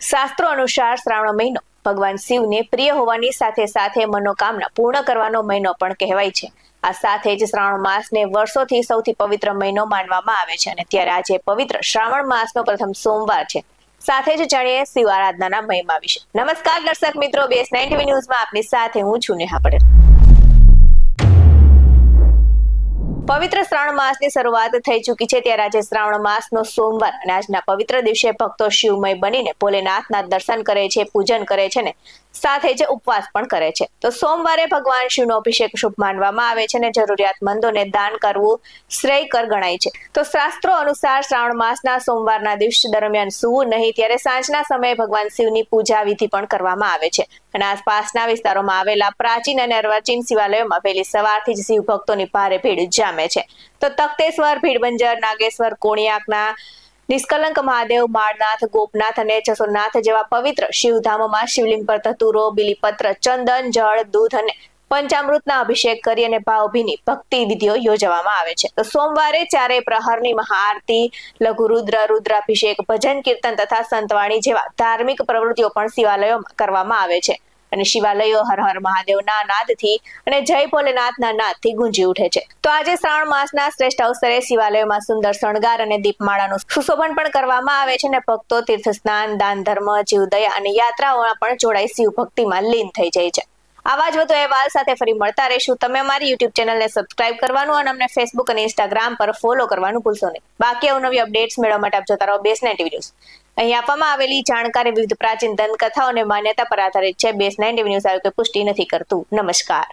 શાસ્ત્રો અનુસાર શ્રાવણ મહિનો ભગવાન શિવને પ્રિય હોવાની સાથે સાથે મનોકામના પૂર્ણ કરવાનો મહિનો પણ કહેવાય છે. આ સાથે જ શ્રાવણ માસને વર્ષોથી સૌથી પવિત્ર મહિનો માનવામાં આવે છે અને ત્યારે આજે પવિત્ર શ્રાવણ માસનો પ્રથમ સોમવાર છે. સાથે જ જાણીએ શિવ આરાધનાના મહિમા વિશે. નમસ્કાર દર્શક મિત્રો બેસ નાઇન્ટી ન્યૂઝમાં આપની સાથે હું છું નેહા પટેલ. પવિત્ર શ્રાવણ માસની શરૂઆત થઈ ચૂકી છે. ત્યારે આજે શ્રાવણ માસનો સોમવાર અને આજના પવિત્ર દિવસે ભક્તો શિવમય બનીને ભોલેનાથના દર્શન કરે છે, પૂજન કરે છે ને સાથે જ ઉપવાસ પણ કરે છે. તો સોમવારે ભગવાન શિવનો અભિષેક શુભ માનવામાં આવે છે અને જરૂરિયાતમંદોને દાન કરવું શ્રેયકર ગણાય છે. તો શાસ્ત્રો અનુસાર શ્રાવણ માસના સોમવારના દિવસ દરમિયાન સૂવું નહીં, ત્યારે સાંજના સમયે ભગવાન શિવની પૂજા વિધિ પણ કરવામાં આવે છે. અને આસપાસના વિસ્તારોમાં આવેલા પ્રાચીન અને અર્વાચીન શિવાલયોમાં વહેલી સવારથી જ શિવ ભક્તોની ભારે ભીડ જામે છે. તો તખતેશ્વર, ભીડબંજર, નાગેશ્વર, કોણિયાકના, નિષ્કલંક મહાદેવ, માળનાથ, ગોપનાથ અને જસોનાથ જેવા પવિત્ર શિવધામમાં શિવલિંગ પર ધતુરો બિલીપત્ર, ચંદન, જળ, દૂધ અને પંચામૃતના અભિષેક કરી અને ભાવભીની ભક્તિ વિધિઓ યોજવામાં આવે છે. તો સોમવારે ચારે પ્રહરની મહાઆરતી લઘુરુદ્ર રુદ્રાભિષેક, ભજન કીર્તન તથા સંતવાણી જેવા ધાર્મિક પ્રવૃત્તિઓ પણ શિવાલયોમાં કરવામાં આવે છે. અને શિવાલયો હર હર મહાદેવના નાદથી અને જય ભોલેનાથના નાદથી ગુંજી ઉઠે છે. તો આજે શ્રાવણ માસના શ્રેષ્ઠ અવસરે શિવાલયોમાં સુંદર શણગાર અને દીપમાળાનું સુશોભન પણ કરવામાં આવે છે અને ભક્તો તીર્થ સ્નાન, દાન ધર્મ જીવદયા અને યાત્રાઓમાં પણ જોડાઈ શિવ ભક્તિમાં લીન થઈ જાય છે. આવા જ વધુ અહેવાલ સાથે ફરી મળતા રહેશું. તમે અમારી યુટ્યુબ ચેનલને સબસ્ક્રાઇબ કરવાનું અને અમને ફેસબુક અને ઇન્સ્ટાગ્રામ પર ફોલો કરવાનું ભૂલશો નહીં. બાકી અવનવી અપડેટ્સ મેળવવા માટે આપ જોતા રહો બેસ નાઇન ન્યૂઝ. અહીં આપવામાં આવેલી જાણકારી વિવિધ પ્રાચીન દંતકથાઓ અને માન્યતા પર આધારિત છે. બેસ નાઇન ન્યૂઝ આયોગે પુષ્ટિ નથી કરતું. નમસ્કાર.